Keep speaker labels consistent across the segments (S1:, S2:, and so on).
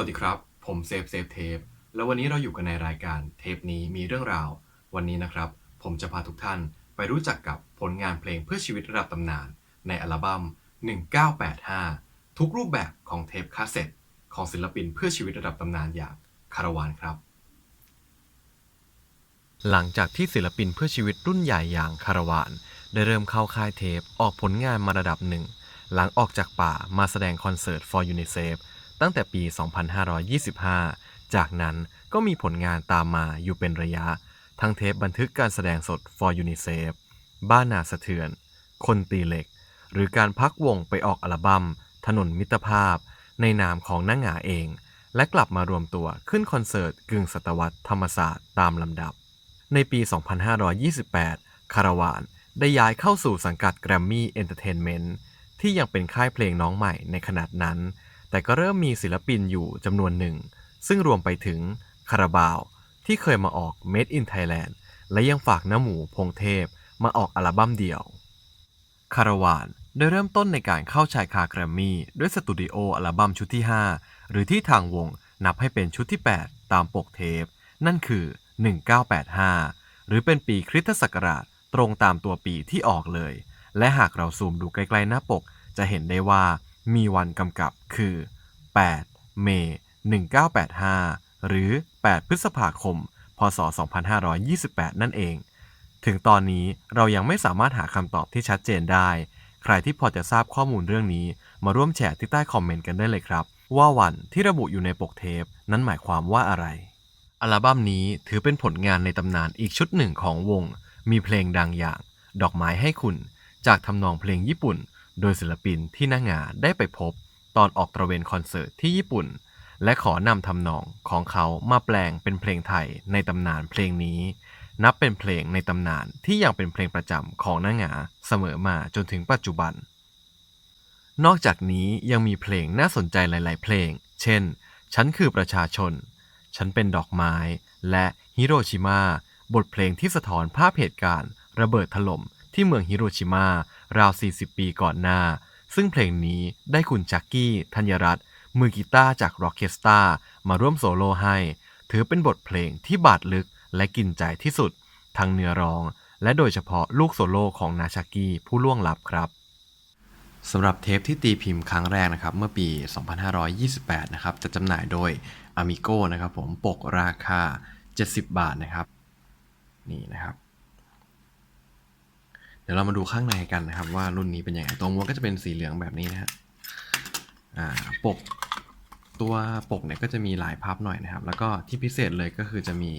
S1: วัสดีครับ ผมเซฟเซฟเทป แล้ววันนี้เราอยู่กันในรายการเทปนี้มีเรื่องราว วันนี้นะครับ ผมจะพาทุกท่านไปรู้จักกับผลงานเพลงเพื่อชีวิตระดับตำนาน ในอัลบั้ม 1985 ทุกรูปแบบของเทปคาสเซ็ตของศิลปินเพื่อชีวิตระดับตำนานอย่างคาราวานครับ หลังจากที่ศิลปินเพื่อชีวิตรุ่นใหญ่อย่างคาราวาน ได้เริ่มเข้าค่ายเทปออกผลงานมาระดับหนึ่ง หลังออกจากป่ามาแสดงคอนเสิร์ต for UNICEF ตั้งแต่ปี 2525 จากนั้นก็มีผลงานตามมาอยู่เป็นระยะ ทั้งเทปบันทึกการแสดงสด for UNICEF บ้านนาสะเทือน คนตีเหล็ก หรือการพักวงไปออกอัลบั้มถนนมิตรภาพ ในนามของนังหงาเอง และกลับมารวมตัวขึ้นคอนเสิร์ตกึ่งศตวรรษธรรมศาสตร์ตามลำดับ ในปี 2528 คาราวานได้ย้ายเข้าสู่สังกัด Grammy Entertainment ที่ยังเป็นค่ายเพลงน้องใหม่ในขนาดนั้น แต่ก็เริ่มมีศิลปินอยู่จำนวนหนึ่ง ซึ่งรวมไปถึงคาราบาว ที่เคยมาออก Made in Thailand และยังฝากน้าหมูพงเทพมาออกอัลบั้มเดี่ยว คาราวานได้เริ่มต้นในการเข้าชายคาแกรมมี่ด้วยสตูดิโออัลบั้มชุดที่ 5 หรือที่ทางวงนับให้เป็นชุดที่ 8 ตามปกเทป นั่นคือ 1985 หรือเป็นปีคริสตศักราชตรงตามตัวปีที่ออกเลย และหากเราซูมดูใกล้ ๆ หน้าปกจะเห็นได้ว่า มีวันกำกับคือ 8 เมษาย1985 หรือ 8 พฤษภาคม พศ 2528 นั่นเอง ถึงตอนนี้เรายังไม่สามารถหาคำตอบที่ชัดเจนได้ ใครที่พอจะทราบข้อมูลเรื่องนี้ มาร่วมแชร์ที่ใต้คอมเมนต์กันได้เลยครับ ว่าวันที่ระบุอยู่ในปกเทป นั้นหมายความว่าอะไร อัลบั้มนี้ถือเป็นผลงานในตำนานอีกชุดหนึ่งของวง มีเพลงดังอย่าง ดอกไม้ให้คุณ จากทำนองเพลงญี่ปุ่น โดยศิลปินที่นางาได้ไปพบตอนออกตระเวนคอนเสิร์ตที่ญี่ปุ่น และขอนำทำนองของเขามาแปลงเป็นเพลงไทยในตำนานเพลงนี้ นับเป็นเพลงในตำนานที่ยังเป็นเพลงประจำของนางาเสมอมาจนถึงปัจจุบัน นอกจากนี้ยังมีเพลงน่าสนใจหลาย ๆ เพลง เช่น ฉันคือประชาชน ฉันเป็นดอกไม้ และฮิโรชิมาบทเพลงที่สะท้อนภาพเหตุการณ์ ระเบิดถล่มที่เมืองฮิโรชิมา ราว 40 ปีก่อนหน้า ซึ่งเพลงนี้ได้คุณจักกี้ธัญรัตน์มือกีตาร์จากร็อกเคสตามาร่วมโซโล่ให้ ถือเป็นบทเพลงที่บาดลึกและกินใจที่สุด ทั้งเนื้อร้อง และโดยเฉพาะลูกโซโล่ของนาชากิผู้ล่วงลับครับสำหรับเทปที่ตีพิมพ์ครั้งแรกนะครับ เมื่อปี 2528 นะครับ จะจำหน่ายโดย Amigo นะครับผมปกราคา 70 บาทนะครับ นี่นะครับ ดี๋ยวเรามาดูข้างในกันนะครับ ว่ารุ่นนี้เป็นยังไงตรงม้วนก็จะเป็นสีเหลืองแบบนี้นะฮะอ่าปกตัวปกเนี่ยก็จะมีหลายภาพหน่อยนะครับ แล้วก็ที่พิเศษเลยก็คือจะมี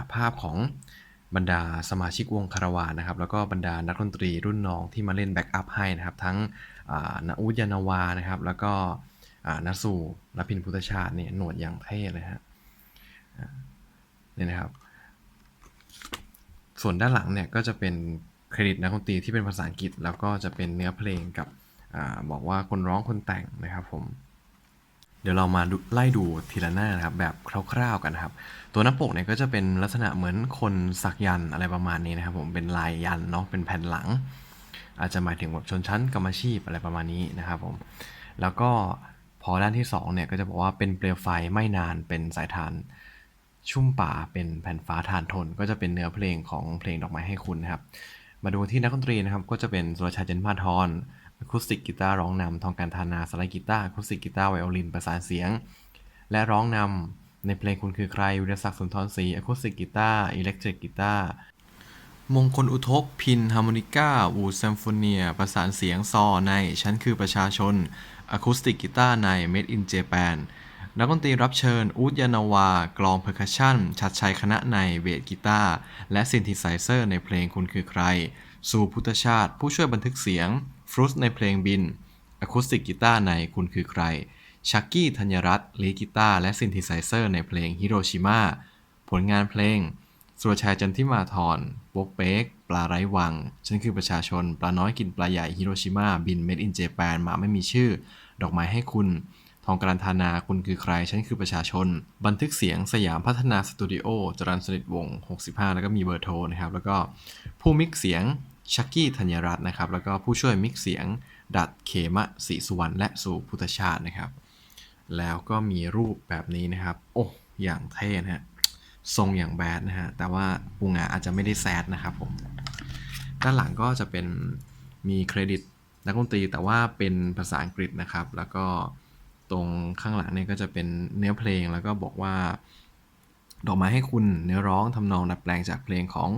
S1: าภาพของบรรดาสมาชิกวงคาราวานนะครับ แล้วก็บรรดานักดนตรีรุ่นน้องที่มาเล่นแบ็กอัพให้นะครับ ทั้งอ่านาอุยานาวานะครับ แล้วก็นาสูและพินพุทธชาติเนี่ยหนวดอย่างเท่เลยฮะเนี่ยนะครับ ส่วนด้านหลังเนี่ยก็จะเป็น เครดิตนักดนตรีที่เป็นภาษาอังกฤษ แล้วก็จะเป็นเนื้อเพลงกับอบอกว่าคนร้องคนแต่งนะครับผม เดี๋ยวเรามาไล่ดูทีละหน้านะครับแบบคร่าวๆกันครับ ตัวหน้าปกเนี่ยก็จะเป็นลักษณะเหมือนคนสักยันอะไรประมาณนี้นะครับผมเป็นลายยันเนาะเป็นแผ่นหลัง อาจจะหมายถึงแบบชนชั้นกรรมอาชีพอะไรประมาณนี้นะครับผมแล้วก็พอด้านที่สองเนี่ยก็จะบอกว่าเป็นเปลวไฟไม่นานเป็นสายทานชุ่มป่าเป็นแผ่นฟ้าทานทน ก็จะเป็นเนื้อเพลงของเพลงดอกไม้ให้คุณนะครับ มาดูที่นักดนตรีนะครับ ก็จะเป็นสุรชัยเจนพาทรอะคูสติกกีตาร์ร้องนำทองการธานาสไลกีตาร์อะคูสติกกีตาร์ไวโอลินประสานเสียง และร้องนำในเพลงคุณคือใครวิรศักดิ์สุนทรศรีอะคูสติกกีตาร์อิเล็กทริกกีตาร์มงคลอุทก พินฮาร์โมนิก้าวูดแซมโฟเนีย ประสานเสียงซอใน ฉันคือประชาชนอะคูสติกกีตาร์ใน Made in Japan นักดนตรีรับเชิญอูดยานาวา กลองเพอร์คัชชันชัดชัยคณะในเบสกีตาร์และซินธิไซเซอร์ในเพลงคุณคือใคร สู่พุทธชาติ ผู้ช่วยบันทึกเสียง ฟรุตในเพลงบินอะคูสติกกีตาร์ในคุณคือใคร ชักกี้ธัญรัตน์ลีกีตาร์และซินธิไซเซอร์ในเพลงฮิโรชิมาผลงานเพลงสุรชัยจันทิมาธรโป๊กเป๊ก ปลาไร้วัง ฉันคือประชาชน ปลาน้อยกินปลาใหญ่ฮิโรชิมา บินเมดอินเจแปนมาไม่มีชื่อ ดอกไม้ให้คุณ ทองการธานาคุณคือใคร ฉันคือประชาชน บันทึกเสียงสยามพัฒนาสตูดิโอจรันสนิทวง 65 แล้วก็มีเบอร์โทรนะครับ แล้วก็ผู้มิกซ์เสียงชักกี้ธัญรัตน์นะครับ แล้วก็ผู้ช่วยมิกซ์เสียงดัดเขมะศรีสุวรรณและสู่พุทธชาตินะครับ แล้วก็มีรูปแบบนี้นะครับ โอ้อย่างเท่นะฮะทรงอย่างแบดนะฮะ แต่ว่าปูงาอาจจะไม่ได้แซดนะครับผม ด้านหลังก็จะเป็นมีเครดิตนักดนตรีแต่ว่าเป็นภาษาอังกฤษนะครับ แล้วก็ ตรงข้างหลังเนี่ยก็จะเป็นเนื้อเพลงแล้วก็บอกว่า ดอกไม้ให้คุณเนื้อร้องทำนองดัดแปลงจากเพลงของ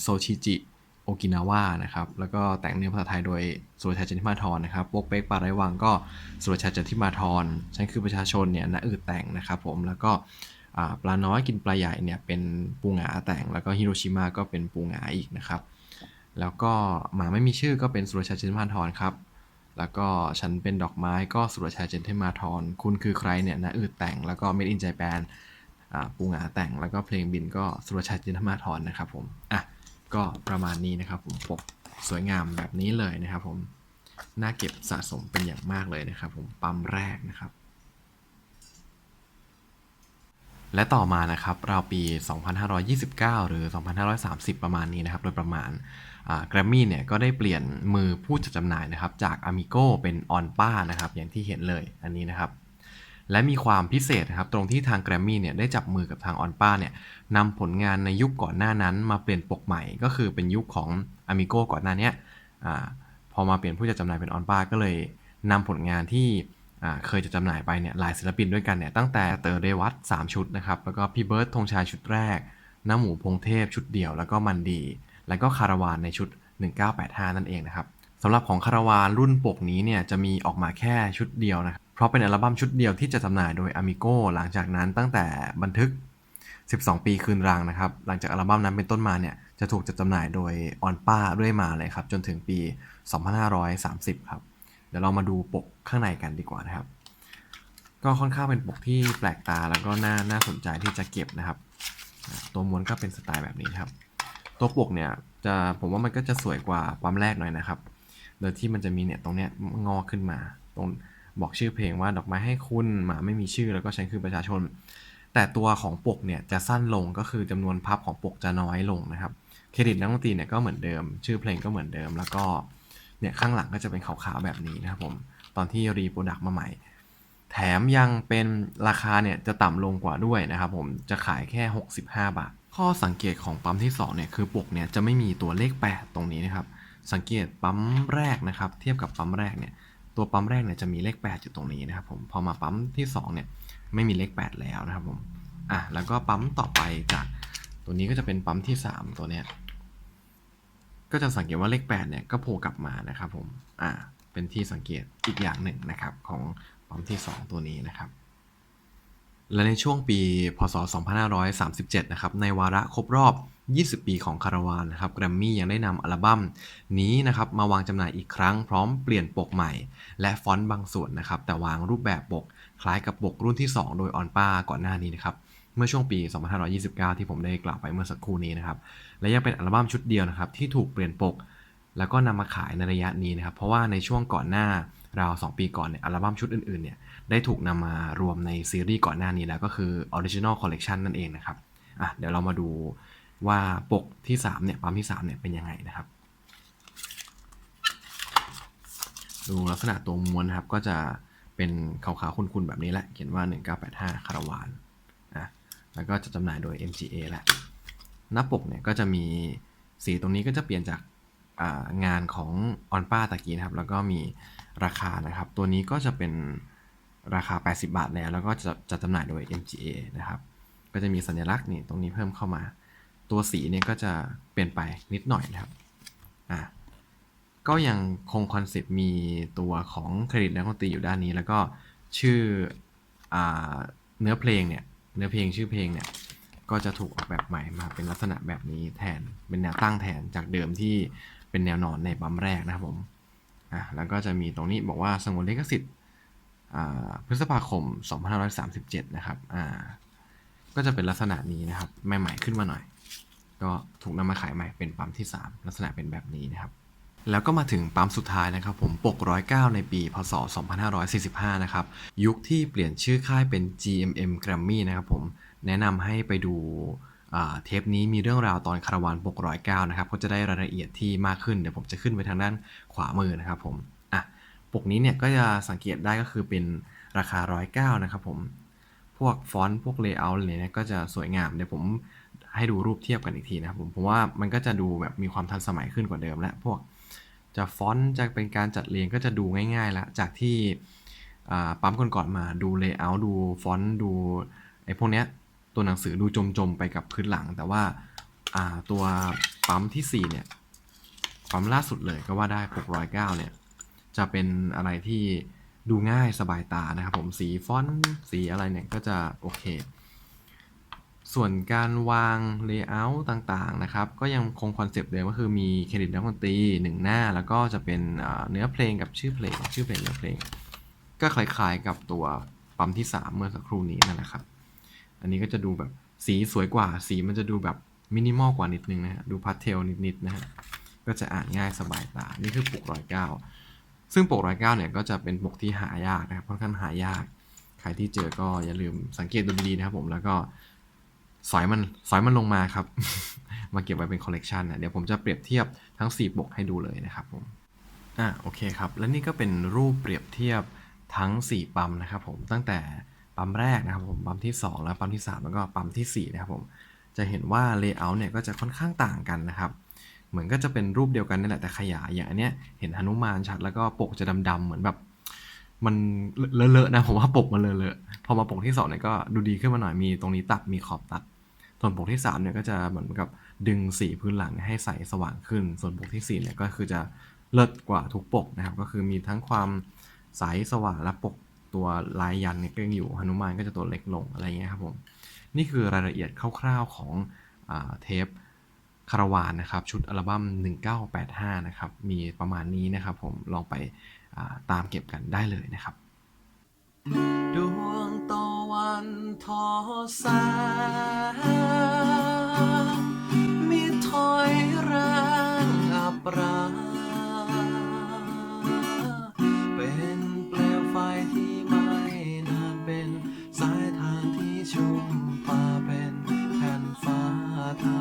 S1: โซชิจิโอกินาวะนะครับ แล้วก็แต่งเนื้อภาษาไทยโดยสุรชัยจันทิมาธรนะครับโป๊กเป๊กปาไรวังก็สุรชัยจันทิมาธรฉันคือประชาชนเนี่ยนะอืดแต่งนะครับผมแล้วก็ปลาน้อยกินปลาใหญ่เนี่ยเป็นปูหงาแต่งแล้วก็ฮิโรชิมาก็เป็นปูหงาอีกนะครับ แล้วก็หมาไม่มีชื่อก็เป็นสุรชัยจันทิมาธรครับ แล้วก็ฉันเป็นดอกไม้ก็สุรชัยจันทิมาธรคุณคือใครเนี่ยนะอืดแต่งแล้วก็ Made in Japan อ่าปูงาแต่งแล้วก็เพลงบินก็สุรชัยจันทิมาธรนะครับผมอะก็ประมาณนี้นะครับผมปกสวยงามแบบนี้เลยนะครับผมน่าเก็บสะสมเป็นอย่างมากเลยนะครับผมปั๊มแรกนะครับ และต่อมานะครับราวปี 2529 หรือ 2530 ประมาณนี้นะครับ โดยประมาณแกรมมี่เนี่ยก็ได้เปลี่ยนมือผู้จัดจำหน่ายนะครับจาก Amigo เป็น On ป้านะครับอย่างที่เห็นเลยอันนี้นะครับและมีความพิเศษนะครับตรงที่ทางแกรมมี่เนี่ยได้จับมือกับทาง On ป้าเนี่ยนำผลงานในยุคก่อนหน้านั้นมาเปลี่ยนปกใหม่ ก็คือเป็นยุคของ Amigo ก่อนหน้านี้พอมาเปลี่ยนผู้จัดจำหน่ายเป็น On ป้าก็เลยนำผลงานที่เคยจะจำหน่ายไปเนี่ยหลายศิลปินด้วยกันเนี่ยตั้งแต่เตอร์เดวัต3ชุดนะครับแล้วก็พี่เบิร์ดธงชัยชุดแรกน้าหมูพงเทพชุดเดียวแล้วก็มันดี แล้วก็คาราวานในชุด 1985 นั่นเองนะครับสำหรับของคาราวานรุ่นปกนี้เนี่ยจะมีออกมาแค่ชุดเดียวนะครับเพราะเป็นอัลบั้มชุดเดียวที่จะจำหน่ายโดย Amigo หลังจากนั้นตั้งแต่บันทึก 12 ปีคืนรังนะครับหลังจากอัลบั้มนั้นเป็นต้นมาเนี่ยจะถูกจัดจำหน่ายโดยออนป้าเรื่อยมาเลยครับจนถึงปี 2530 ครับเดี๋ยวเรามาดูปกข้างในกันดีกว่านะครับ ก็ค่อนข้างเป็นปกที่แปลกตาแล้วก็น่าน่าสนใจที่จะเก็บนะครับ ตัวม้วนก็เป็นสไตล์แบบนี้ครับ ตัวปกเนี่ยจะผมว่ามันก็จะสวยกว่าปั๊มแรกหน่อยนะครับ โดยที่มันจะมีเนี่ยตรงเนี้ยงอขึ้นมา ตรงบอกชื่อเพลงว่าดอกไม้ให้คุณหมาไม่มีชื่อแล้วก็ฉันคือประชาชน แต่ตัวของปกเนี่ยจะสั้นลงก็คือจำนวนพับของปกจะน้อยลงนะครับ เครดิตนักดนตรีเนี่ยก็เหมือนเดิม ชื่อเพลงก็เหมือนเดิม แล้วก็เนี่ยข้างหลังก็จะเป็นขาวๆแบบนี้นะครับผมตอนที่รีโปรดักต์มาใหม่ แถมยังเป็นราคาเนี่ยจะต่ำลงกว่าด้วยนะครับผมจะขายแค่ 65 บาท ข้อสังเกตของปั๊มที่2เนี่ยคือปกเนี่ยจะไม่มีตัวเลข 8 ตรงนี้นะครับ สังเกตปั๊มแรกนะครับ เทียบกับปั๊มแรกเนี่ยตัวปั๊มแรกเนี่ยจะมีเลข 8 อยู่ตรงนี้นะครับผมพอมาปั๊มที่2เนี่ยไม่มีเลข 8 แล้วนะครับผมอะแล้วก็ปั๊มต่อไปจากตัวนี้ก็จะเป็นปั๊มที่ 3 ตัวเนี้ยก็จะสังเกตว่าเลข 8 เนี่ยก็โผล่กลับมานะครับผมอ่าเป็นที่สังเกตอีกอย่างหนึ่งนะครับของปั๊มที่ 2 ตัวนี้นะครับ และในช่วงปี พศ 2537 นะครับ ในวาระครบรอบ 20 ปีของคาราวานนะครับ แกรมมี่ยังได้นำอัลบั้มนี้นะครับ มาวางจำหน่ายอีกครั้งพร้อมเปลี่ยนปกใหม่ และฟอนต์บางส่วนนะครับ แต่วางรูปแบบปกคล้ายกับปกรุ่นที่ 2 โดยออนป้าก่อนหน้านี้นะครับ เมื่อช่วงปี 2529 ที่ผมได้กล่าวไปเมื่อสักครู่นี้นะครับ และยังเป็นอัลบั้มชุดเดียวนะครับ ที่ถูกเปลี่ยนปก แล้วก็นำมาขายในระยะนี้นะครับ เพราะว่าในช่วงก่อนหน้าราว 2 ปีก่อนเนี่ย อัลบั้มชุดอื่นๆ เนี่ย ได้ถูกนำมารวมในซีรีส์ก่อนหน้านี้แล้วก็คือ Original Collection นั่นเองนะครับอะเดี๋ยวเรามาดูว่าปกที่3เนี่ยปั๊มที่3เนี่ยเป็นยังไงนะครับ ดูลักษณะตัวม้วนนะครับก็จะเป็นขาวๆคุณๆแบบนี้แหละ เขียนว่า 1985 คาราวานอะแล้วก็จะจำหน่ายโดย MGA แหละหน้าปกเนี่ยก็จะมีสีตรงนี้ก็จะเปลี่ยนจากงานของออนป้าตะกี้นะครับ แล้วก็มีราคานะครับ ตัวนี้ก็จะเป็น ราคา 80 บาทแล้ว แล้วก็จะจะจำหน่ายโดย MGA นะครับ ก็จะมีสัญลักษณ์นี่ตรงนี้เพิ่มเข้ามา ตัวสีเนี่ยก็จะเปลี่ยนไปนิดหน่อยนะครับ อะก็ยังคงคอนเซปต์มีตัวของเครดิตนักดนตรีอยู่ด้านนี้ แล้วก็ชื่ออ่าเนื้อเพลงเนี่ย เนื้อเพลงชื่อเพลงเนี่ย ก็จะถูกออกแบบใหม่มาเป็นลักษณะแบบนี้แทน เป็นแนวตั้งแทนจากเดิมที่เป็นแนวนอนในบัมแรกนะครับผม อะ แล้วก็จะมีตรงนี้บอกว่าสงวนลิขสิทธิ์ พฤษภาคม 2537 นะครับอ่าก็จะเป็นลักษณะนี้นะครับใหม่ๆขึ้นมาหน่อย ก็ถูกนำมาขายใหม่เป็นปั๊มที่ 3 ลักษณะเป็นแบบนี้นะครับ แล้วก็มาถึงปั๊มสุดท้ายนะครับ ผมปก109ในปี พศ 2545 นะครับ ยุคที่เปลี่ยนชื่อค่ายเป็น GMM Grammy นะครับผมแนะนำให้ไปดูเทปนี้มีเรื่องราวตอนคาราวานปกร้อยเก้านะครับก็จะได้รายละเอียดที่มากขึ้นเดี๋ยวผมจะขึ้นไปทางด้านขวามือนะครับผม ปกนี้เนี่ยก็จะสังเกตได้ก็คือเป็นราคา 109 นะครับผม พวกฟอนต์พวกเลเยอร์อะไรเนี่ยก็จะสวยงาม เดี๋ยวผมให้ดูรูปเทียบกันอีกทีนะครับผมผมว่ามันก็จะดูแบบมีความทันสมัยขึ้นกว่าเดิมแล้วพวกจะฟอนต์จะเป็นการจัดเรียงก็จะดูง่ายๆแล้วจากที่ปั๊มก่อนๆมาดูเลเยอร์ดูฟอนต์ดูไอ้พวกเนี้ยตัวหนังสือดูจมๆไปกับพื้นหลัง แต่ว่าาตัวปั๊มทีสี่4เนี่ยปั๊มล่าสุดเลยก็ว่าได้609เนี่ย จะเป็นอะไรที่ดูง่ายสบายตานะครับผมสีฟอนต์สีอะไรเนี่ยก็จะโอเค ส่วนการวางเลเยอร์ต่างๆนะครับ ก็ยังคงคอนเซปต์เดิมก็คือมีเครดิตนักดนตรีหนึ่งหน้า แล้วก็จะเป็นเนื้อเพลงกับชื่อเพลง ชื่อเพลงเนื้อเพลง ก็คล้ายๆกับตัวปั๊มที่ 3 เมื่อสักครู่นี้นั่นแหละครับ อันนี้ก็จะดูแบบสีสวยกว่า สีมันจะดูแบบมินิมอลกว่านิดนึงนะฮะ ดูพาสเทลนิดๆนะฮะ ก็จะอ่านง่ายสบายตา นี่คือปุกร้อยเก้า ซึ่งปกร้อยเก้าเนี่ยก็จะเป็นปกที่หายากนะครับค่อนข้างหายาก ใครที่เจอก็อย่าลืมสังเกตดูดีๆนะครับผมแล้วก็สอยมันสอยมันลงมาครับ มาเก็บไว้เป็นคอลเลกชันนะเดี๋ยวผมจะเปรียบเทียบทั้ง 4 ปกให้ดูเลยนะครับผมอะโอเคครับ และนี่ก็เป็นรูปเปรียบเทียบทั้ง 4 ปั๊มนะครับผมตั้งแต่ปั๊มแรกนะครับผมปั๊มที่ 2 แล้วปั๊มที่ 3 แล้วก็ปั๊มทีสี่4 นะครับผมจะเห็นว่าเลเยอร์เนี่ยก็จะค่อนข้างต่างกันนะครับ เหมือนก็จะเป็นรูปเดียวกันนี่แหละแต่ขยายอย่างอันเนี้ยเห็นหนุมานชัดแล้วก็ปกจะดำๆเหมือนแบบ มันเลอะๆนะผมว่าปกมันเลอะๆพอมาปกที่สองเนี่ยก็ดูดีขึ้นมาหน่อยมีตรงนี้ตัดมีขอบตัด ส่วนปกที่สามเนี่ยก็จะเหมือนกับดึงสีพื้นหลังให้ใสสว่างขึ้น ส่วนปกที่สี่เนี่ยก็คือจะเลิศกว่าทุกปกนะครับ ก็คือมีทั้งความใสสว่างและปกตัวลายยันเนี่ยก็ยังอยู่หนุมานก็จะตัวเล็กลงอะไรเงี้ยครับผมนี่คือรายละเอียดคร่าวๆของอเทป คาราวานนะครับชุดอัลบั้ม 1985 นะครับมีประมาณนี้นะครับผมลองไปตามเก็บกันได้เลยนะครับ ดวงตะวันทอแสงมีถอยแางอับราเป็นเปลวไฟที่ไม่นานเป็นสายทานที่ชุ่มป่าเป็นแผ่นฟ้าทา